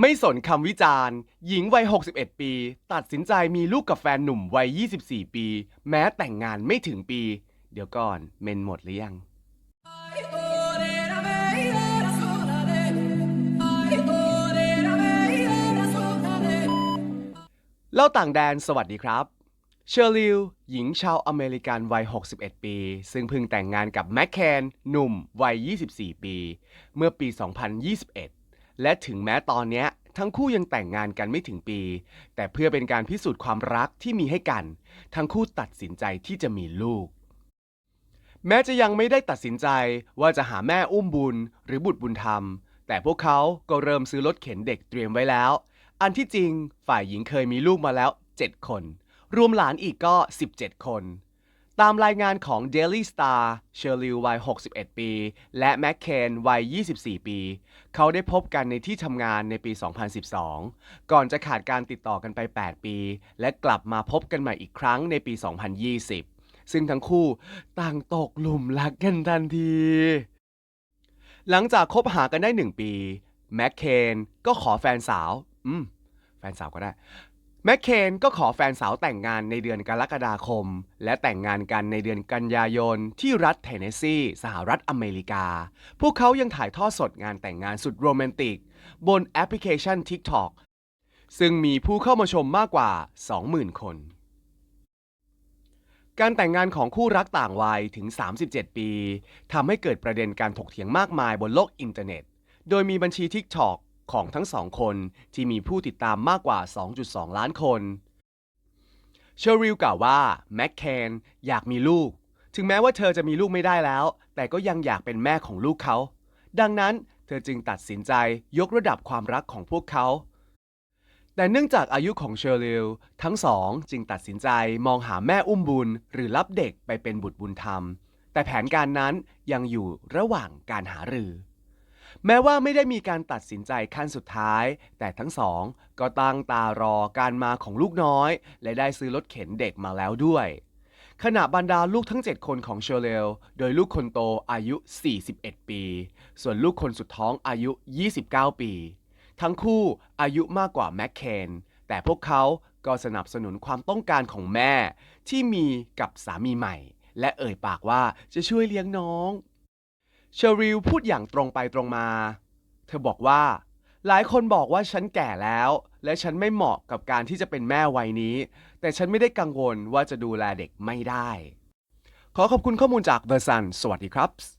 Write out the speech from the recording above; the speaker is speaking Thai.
ไม่สนคำวิจารณ์ หญิงวัย 61 ปี ตัดสินใจมีลูกกับแฟนหนุ่มวัย 24 ปี แม้แต่งงานไม่ถึงปี เดี๋ยวก่อนเมนหมดหรือยัง เล่าต่างแดนสวัสดีครับ เชอร์ลิวหญิงชาวอเมริกันวัย 61 ปี ซึ่งเพิ่งแต่งงานกับแมคแคน หนุ่มวัย 24 ปี เมื่อปี 2021 และถึงแม้ตอนเนี้ยทั้งคู่ยังแต่งงานกันไม่ถึงปี แต่เพื่อเป็นการพิสูจน์ความรักที่มีให้กัน ทั้งคู่ตัดสินใจที่จะมีลูก แม้จะยังไม่ได้ตัดสินใจว่าจะหาแม่อุ้มบุญหรือบุตรบุญธรรม แต่พวกเขาก็เริ่มซื้อรถเข็นเด็กเตรียมไว้แล้ว อันที่จริงฝ่ายหญิงเคยมีลูกมาแล้ว 7 คน รวมหลานอีกก็ 17 คน ตามรายงานของ Daily Star เชอร์ลิววัย 61 ปี และแมคเคนวัย 24 ปี เขาได้พบกันในที่ทำงานในปี 2012 ก่อนจะขาดการติดต่อกันไป 8 ปี และกลับมาพบกันใหม่อีกครั้งในปี 2020 ซึ่งทั้งคู่ต่างตกหลุมรักกันทันที หลังจากคบหากันได้หนึ่งปี แมคเคนก็ขอแฟนสาว อืม แฟนสาวก็ได้ แมคเคนก็ขอแฟนสาวแต่งงานในเดือนกรกฎาคม และแต่งงานกันในเดือนกันยายน ที่รัฐเทนเนสซีสหรัฐอเมริกา พวกเขายังถ่ายทอดสดงานแต่งงานสุดโรแมนติก บนแอปพลิเคชัน TikTok ซึ่งมีผู้เข้ามาชมมากกว่า 20,000 คน การแต่งงานของคู่รักต่างวัยถึง 37 ปีทำให้เกิดประเด็นการถกเถียงมากมายบนโลกอินเทอร์เน็ต โดยมีบัญชี TikTok ของทั้งสองคนที่มีผู้ติดตามมากกว่า 2.2 ล้านคน เชอริลกล่าวว่าแมคเคนอยากมีลูก ถึงแม้ว่าเธอจะมีลูกไม่ได้แล้ว แต่ก็ยังอยากเป็นแม่ของลูกเขา ดังนั้นเธอจึงตัดสินใจยกระดับความรักของพวกเขา แต่เนื่องจากอายุของเชอริลทั้งสองจึงตัดสินใจมองหาแม่อุ้มบุญ หรือรับเด็กไปเป็นบุตรบุญธรรม แต่แผนการนั้นยังอยู่ระหว่างการหารือ แม้ว่าไม่ได้มีการตัดสินใจขั้นสุดท้าย แต่ทั้งสองก็ตั้งตารอการมาของลูกน้อย และได้ซื้อรถเข็นเด็กมาแล้วด้วย ขณะบรรดาลูกทั้ง 7 คนของเชอร์เลลโดยลูกคนโตอายุ 41 ปี ส่วนลูกคนสุดท้องอายุ 29 ปี ทั้งคู่อายุมากกว่าแมคเคนแต่พวกเขาก็สนับสนุนความต้องการของแม่ที่มีกับสามีใหม่ และเอ่ยปากว่าจะช่วยเลี้ยงน้อง เชอริลพูดอย่างตรงไปตรงมา เธอบอกว่า หลายคนบอกว่าฉันแก่แล้ว และฉันไม่เหมาะกับการที่จะเป็นแม่วัยนี้ แต่ฉันไม่ได้กังวลว่าจะดูแลเด็กไม่ได้ ขอขอบคุณข้อมูลจาก The Sun สวัสดีครับ